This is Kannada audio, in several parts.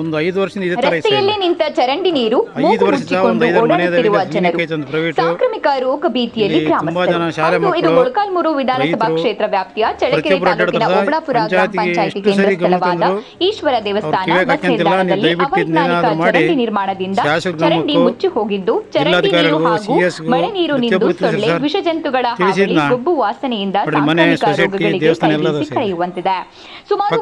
ಒಂದು ಐದು ವರ್ಷದಿಂದ ಇದೇ ತರ ರಸ್ತೆಯಲ್ಲಿ ನಿಂತ ಚರಂಡಿ ನೀರು ಐದು ವರ್ಷ ಒಂದು ಐದಾರು ಮನೆಯಲ್ಲಿ ಪ್ರೈವೇಟು. ಸಾಂಕ್ರಾಮಿಕ ರೋಗ ಭೀತಿಯಲ್ಲಿ ಗ್ರಾಮಸ್ಥರು ಇದು ಮೊಳಕಾಲ್ಮೂರು ವಿಧಾನಸಭಾ ಕ್ಷೇತ್ರ ವ್ಯಾಪ್ತಿಯ ಚಳ್ಳಕೆರೆ ತಾಲೂಕಿನ ಅಡ್ಡಾಡ್ತಾರೆ. ಗ್ರಾಮ ಪಂಚಾಯತಿ ಕೇಂದ್ರ ಸ್ಥಳವಾದ ಈಶ್ವರ ದೇವಸ್ಥಾನ ಬಸ್ ನಿಲ್ದಾಣದಲ್ಲಿ ಅವೈಜ್ಞಾನಿಕ ಚರಂಡಿ ನಿರ್ಮಾಣದಿಂದ ಚರಂಡಿ ಮುಚ್ಚಿ ಹೋಗಿದ್ದು ಚರಂಡಿ ನೀರು ಹಾಗೂ ಮಳೆ ನೀರು ನಿಂದು ಪ್ರತಿಯೊಬ್ಬರು ಸೊಳ್ಳೆ. ವಿಷಜಂತುಗಳ ಹಾವಳಿ? ಗೊಬ್ಬು ವಾಸನೆಯಿಂದ ಸಾಂಕ್ರಾಮಿಕ ರೋಗಗಳಿಗೆ ದೇವಸ್ಥಾನ ಕೈಬೀಸಿ. ಕರೆಯುವಂತಿದೆ ಸುಮಾರು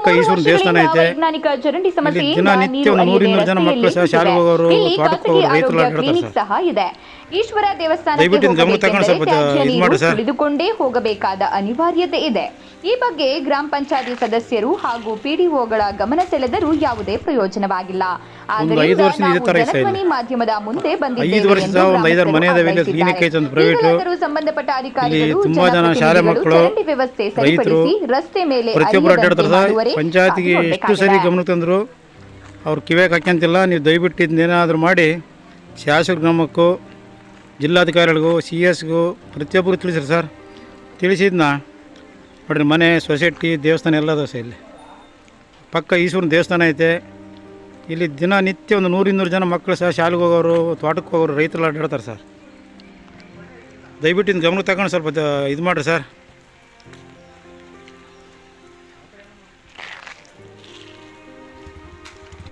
ದೇವಸ್ಥಾನ. ವೈಜ್ಞಾನಿಕ ಚರಂಡಿ ಸಮಸ್ಯೆ ಸಮಸ್ಯೆಯಿಂದ ನೀರು ರಸ್ತೆಯಲ್ಲಿ ಖಾಸಗಿ ಆರೋಗ್ಯ ಕ್ಲಿನಿಕ್. ಸಹ ಇದೆ ಈಶ್ವರ ದೇವಸ್ಥಾನಕ್ಕೆ ದಯವಿಟ್ಟು ಇದನ್ನ ಗಮನ ತಗೊಂಡು ಸ್ವಲ್ಪ ಇದು ನೀರು ಮಾಡಿ ಸರ್. ತುಳಿದುಕೊಂಡೇ ಹೋಗಬೇಕಾದ ಅನಿವಾರ್ಯತೆ ಇದೆ. ಈ ಬಗ್ಗೆ ಗ್ರಾಮ ಪಂಚಾಯತಿ ಸದಸ್ಯರು ಹಾಗೂ ಪಿಡಿಒಗಳ ಗಮನ ಸೆಳೆದರೂ ಯಾವುದೇ ಪ್ರಯೋಜನವಾಗಿಲ್ಲ. ಒಂದು ಐದು ವರ್ಷದಿಂದ ಇದೇ ಥರ ಇದೆ ಸರ್ ಜನಧ್ವನಿ ಮಾಧ್ಯಮದ ಮುಂದೆ ಬಂದಿದ್ದೇವೆ ಐದು ವರ್ಷದ ಎಂದು ಒಂದು ಐದಾರು ಮನೆ ಇದಾವೆ, ಇಲ್ಲಿ ಗ್ರಾಮಸ್ಥರು ಕ್ಲಿನಿಕ್ ಐತೆ ಒಂದು ಪ್ರೈವೇಟು. ಈಗಲಾದರೂ ಸಂಬಂಧಪಟ್ಟ ಅಧಿಕಾರಿಗಳು ಇಲ್ಲಿ ತುಂಬಾ ಜನ ಶಾಲೆ ಜನಪ್ರತಿನಿಧಿಗಳು ಮಕ್ಕಳು, ಚರಂಡಿ ವ್ಯವಸ್ಥೆ ರೈತರು, ಸರಿಪಡಿಸಿ ರಸ್ತೆ ಮೇಲೆ ಪ್ರತಿಯೊಬ್ಬರು ಅರಿಯದಂತೆ ಅಡ್ಡಾಡ್ತಾರೆ ಮಾಡುವರೇ ಪಂಚಾಯತಿಗೆ ಎಷ್ಟು ಸರಿ ಗಮನ ತಂದರು ಅವ್ರು ಕಿವ್ಯಾಗ ಹಾಕ್ಯಂತಿಲ್ಲ. ನೀವು ದಯವಿಟ್ಟು ಇದನ್ನೇನಾದರೂ ಮಾಡಿ ಶಾಸಕ ಗ್ರಾಮಕ್ಕೂ ಜಿಲ್ಲಾಧಿಕಾರಿಗಳಿಗೂ, ಸಿ ಎಸ್ಗೂ ಪ್ರತಿಯೊಬ್ಬರು ತಿಳಿಸ್ರಿ ಸರ್. ತಿಳಿಸಿದ್ನ? ನೋಡ್ರಿ, ಮನೆ, ಸೊಸೈಟಿ, ದೇವಸ್ಥಾನ ಎಲ್ಲ ಅದಾವೆ ಸರ್ ಇಲ್ಲಿ. ಪಕ್ಕ ಈಶ್ವರನ ದೇವಸ್ಥಾನ ಐತೆ. ಇಲ್ಲಿ ದಿನ ನಿತ್ಯ ಒಂದು ನೂರಿನ್ನೂರು ಜನ ಮಕ್ಕಳು ಸಹ ಶಾಲೆಗೆ ಹೋಗೋರು, ತೋಟಕ್ಕೆ ಹೋಗೋರು ರೈತರು ಅಡ್ಡಾಡ್ತಾರೆ ಸರ್. ದಯವಿಟ್ಟು ಇನ್ನು ಗಮನ ತಗೊಂಡು ಸ್ವಲ್ಪ ಇದು ಮಾಡಿರಿ ಸರ್.